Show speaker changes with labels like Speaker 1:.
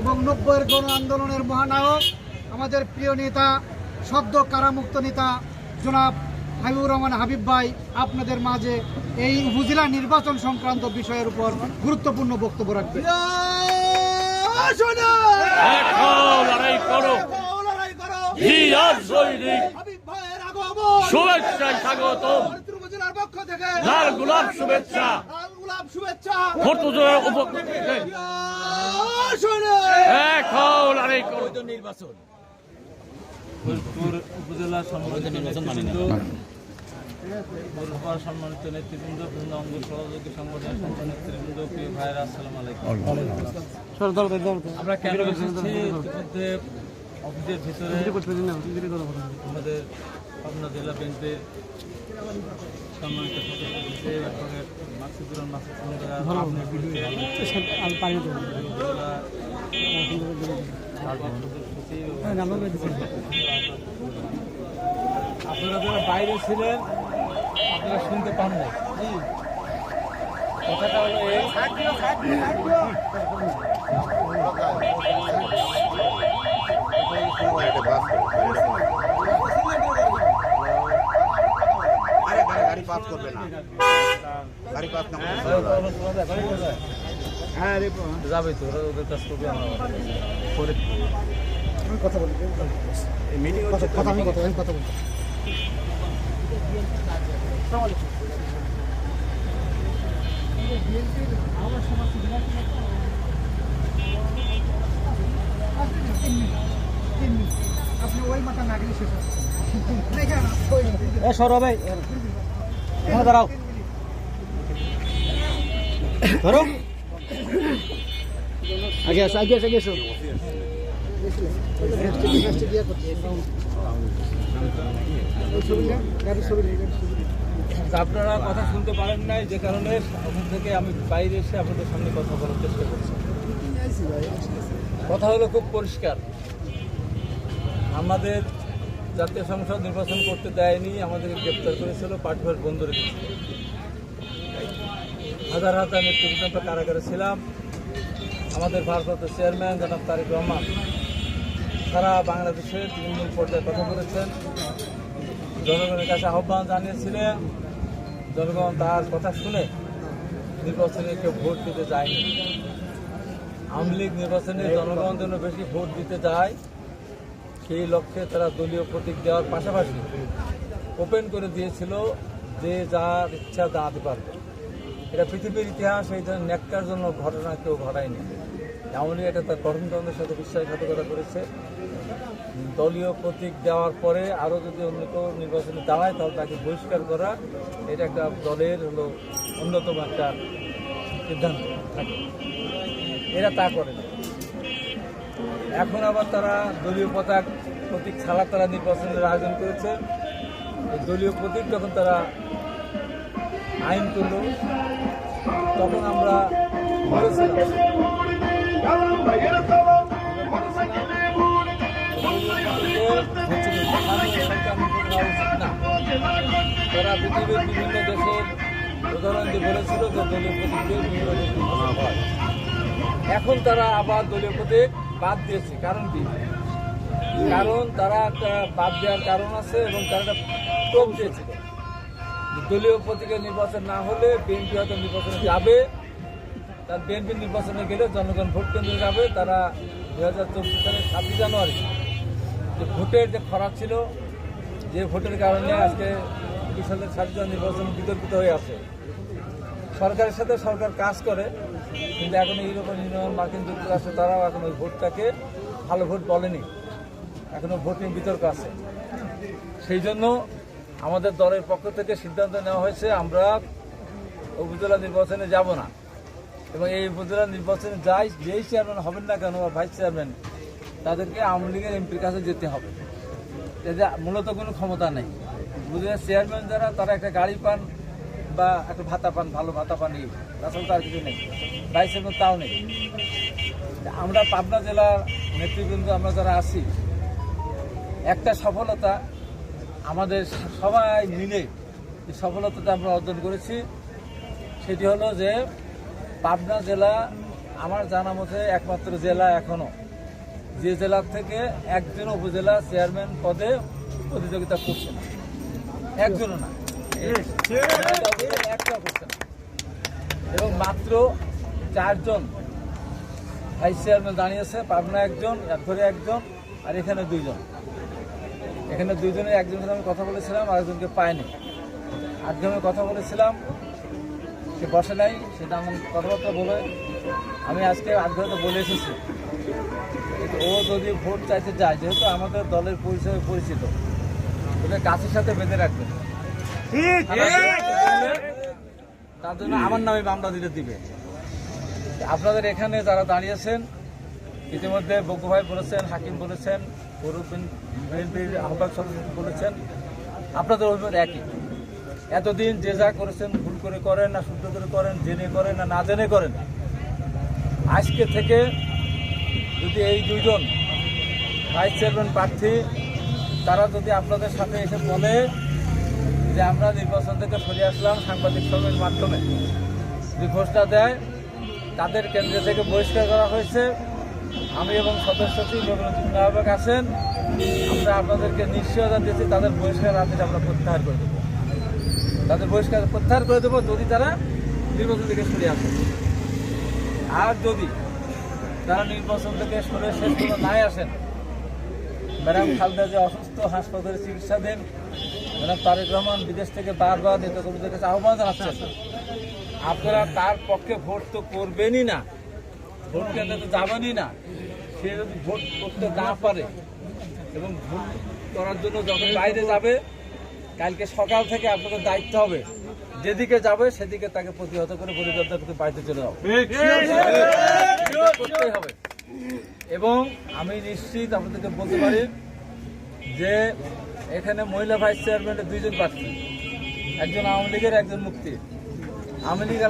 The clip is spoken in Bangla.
Speaker 1: এবং নব্বইয়ের গণ আন্দোলনের মহানায়ক আমাদের প্রিয় নেতা সদ্য কারামুক্ত নেতা জনাব হাবিবুর রহমান হাবিব ভাই আপনাদের মাঝে এই উপজেলা নির্বাচন সংক্রান্ত বিষয়ের উপর গুরুত্বপূর্ণ বক্তব্য রাখবে।
Speaker 2: লাল গোলাপ শুভেচ্ছা। দেখো লড়াই
Speaker 3: নির্বাচন। উপজেলা সম্মানিত নেতৃবৃন্দ বরুপাড়া সম্মানিত নেতৃবৃন্দ বিভিন্ন অঙ্গ সহযোগী সংগঠনের সম্মানিত নেতৃবৃন্দ প্রিয় ভাইয়েরা আসসালামু আলাইকুম। আমরা কেন এসেছি? ইতিমধ্যে অফিসের ভিতরে আমাদের পাবনা জেলা ব্যাংকের আপনারা যারা বাইরে ছিলেন আপনারা শুনতে পান না কথাটা হলো এই
Speaker 4: আরে গাড়ি গাড়ি পাস করবে না। গাড়ি পাস না করলে
Speaker 3: যাবে তো ওদের কাজ করবে আমরা করে
Speaker 1: কথা বলি
Speaker 4: মিটিং
Speaker 1: কথা কথা আমি কথা আমি কথা বলি। আপনি ওই মাথা না গেলে শেষ
Speaker 3: এ সরো ভাই। এখানে দাঁড়াও ধরো আগে আসো আগে আসো আগে আপনারা কথা শুনতে পারেন নাই, যে কারণে ওখান থেকে আমি বাইরে এসে আপনাদের সামনে কথা বলার চেষ্টা করছি। কথা হলো খুব পরিষ্কার। আমাদের জাতীয় সংসদ নির্বাচন করতে দেয়নি, আমাদেরকে গ্রেপ্তার করেছিল পার্টিভার বন্ধ রেখেছিল হাজার হাজার নেতৃবৃন্দ আমরা কারাগারে ছিলাম। আমাদের ভারপ্রাপ্ত চেয়ারম্যান জনাব তারেক রহমান সারা বাংলাদেশের তৃণমূল পর্যায়ে কথা বলেছেন। জনগণের কাছে আহ্বান জানিয়েছিলেন, জনগণ তার কথা শুনে নির্বাচনে কেউ ভোট দিতে যায়নি। আওয়ামী লীগ নির্বাচনে জনগণ যেন বেশি ভোট দিতে যায় সেই লক্ষ্যে তারা দলীয় প্রতীক দেওয়ার পাশাপাশি ওপেন করে দিয়েছিল যে যার ইচ্ছা দাঁড়াতে পারবে। এটা পৃথিবীর ইতিহাস, এই ধরনের ন্যাক্কার জন্য ঘটনা কেউ ঘটায়নি। এমনই এটা তার গঠনতন্ত্রের সাথে বিশ্বাসঘাতকতা করেছে। দলীয় প্রতীক দেওয়ার পরে আরও যদি অন্য কেউ নির্বাচনে দাঁড়ায়, তাহলে তাকে বহিষ্কার করা, এটা একটা দলের হলো অন্যতম একটা সিদ্ধান্ত। এরা তা করে না এখন আবার তারা দলীয় পতাক প্রতীক ছাড়া তারা নির্বাচনের আয়োজন করেছে। দলীয় প্রতীক যখন তারা আইন করল, তখন আমরা তারা পৃথিবীর বিভিন্ন দেশের উদাহরণ দিয়ে বলেছিল যে দলীয় প্রতীক দিয়ে বিভিন্ন এখন তারা আবার দলীয় প্রতীক বাদ দিয়েছে, কারণ কি? কারণ তারা একটা বাদ দেওয়ার কারণ আছে এবং তারা একটা টোপ দিয়েছিল দলীয় প্রতীকের নির্বাচন না হলে বিএনপি হয়তো নির্বাচনে যাবে। তার বিএনপি নির্বাচনে গেলে জনগণ ভোট কেন্দ্রে যাবে। তারা দুই হাজার চব্বিশ সালের সাতই জানুয়ারি, যে ভোটের যে খরাক ছিল, যে ভোটের কারণে আজকে সাতই জানুয়ারি নির্বাচন বিতর্কিত হয়ে আছে। সরকারের সাথে সরকার কাজ করে কিন্তু এখন ইউরোপিয়ান ইউনিয়ন মার্কিন যুক্তরাষ্ট্র, তারাও এখন ওই ভোটটাকে ভালো ভোট বলেনি। এখনও ভোট নিয়ে বিতর্ক আছে। সেই জন্য আমাদের দলের পক্ষ থেকে সিদ্ধান্ত নেওয়া হয়েছে, আমরা উপজেলা নির্বাচনে যাব না। এবং এই উপজেলা নির্বাচনে যাই, যেই চেয়ারম্যান হবেন না কেন, বা ভাইস চেয়ারম্যান তাদেরকে আওয়ামী লীগের এমপির কাছে যেতে হবে। এতে মূলত কোনো ক্ষমতা নেই। বুঝে চেয়ারম্যান যারা, তারা একটা গাড়ি পান বা একটা ভাতা পান, ভালো ভাতা পান এই তাছাড়া তার কিছু নেই। ভাইস চেয়ারম্যান তাও নেই। আমরা পাবনা জেলার নেতৃবৃন্দ, আমরা যারা আছি, একটা সফলতা আমাদের সবাই মিলে এই সফলতাটা আমরা অর্জন করেছি। সেটি হলো যে পাবনা জেলা আমার জানা মতে একমাত্র জেলা এখনও যে জেলার থেকে একজন উপজেলা চেয়ারম্যান পদে প্রতিযোগিতা করছে না। একজনও না। একটা এবং মাত্র চারজন ভাইস চেয়ারম্যান দাঁড়িয়েছে, পাবনা একজন এরপরে একজন, আর এখানে দুইজন। এখানে দুইজনের, একজনের সাথে আমি কথা বলেছিলাম, আর একজনকে পাইনি। আজকে কথা বলেছিলাম, সে বসে নাই সেটা আমার কথাবার্তা বলে। আমি আজকে আগ্রহতে বলে এসেছি। ও যদি ভোট চাইতে যায়, যেহেতু আমাদের দলের পরিচয় পরিচিত ওদের গাছের সাথে বেঁধে রাখবে। তার জন্য আমার নামে মামলা দিতে দিবে। আপনাদের এখানে যারা দাঁড়িয়েছেন ইতিমধ্যে বকু ভাই বলেছেন হাকিম বলেছেন বিএনপির আহ্বায়ক সদস্য বলেছেন আপনাদের অভিমত একই। এতদিন যে যা করেছেন ভুল করে করেন না শুদ্ধ করে করেন জেনে করেন না না জেনে করেন আজকে থেকে যদি এই দুইজন ভাইস চেয়ারম্যান প্রার্থী তারা যদি আপনাদের সাথে এসে বলে যে আমরা নির্বাচন থেকে সরে আসলাম সাংবাদিক সম্মেলনের মাধ্যমে। যদি ঘোষণা দেয়, তাদের কেন্দ্র থেকে বহিষ্কার করা হয়েছে। আমি এবং সদস্য আহ্বায়ক আছেন। আমরা আপনাদেরকে নিশ্চয়তা দিচ্ছি তাদের বহিষ্কার আদেশ আমরা প্রত্যাহার করে দেবো। তাদের বহিষ্কার প্রত্যাহার করে দেবো যদি তারা নির্বাচন থেকে সরে আসে। আর যদি তারা নির্বাচন থেকে সরে শেষ পর্যন্ত নাই আসেন, ম্যাডাম খালদা যে অসুস্থ, হাসপাতালে চিকিৎসাধীন ম্যাডাম তারেক রহমান বিদেশ থেকে বারবার নেতাকর্মীদের কাছে আহ্বান জানাচ্ছেন। আপনারা তার পক্ষে ভোট তো করবেনই না। ভোট কেন্দ্রে তো যাবেনই না। সে যদি ভোট করতে না পারে এবং ভোট করার জন্য যখন বাইরে যাবে কালকে সকাল থেকে আপনাদের দায়িত্ব হবে। যেদিকে যাবে সেদিকে তাকে প্রতিহত করে পরিবর্তন করে বাড়িতে চলে যাবে করতেই হবে। এবং আমি নিশ্চিত আপনাদেরকে বলতে পারি যে এখানে মহিলা ভাইস চেয়ারম্যানের দুইজন প্রার্থী। একজন আওয়ামী লীগের একজন মুক্তি। আওয়ামী লীগ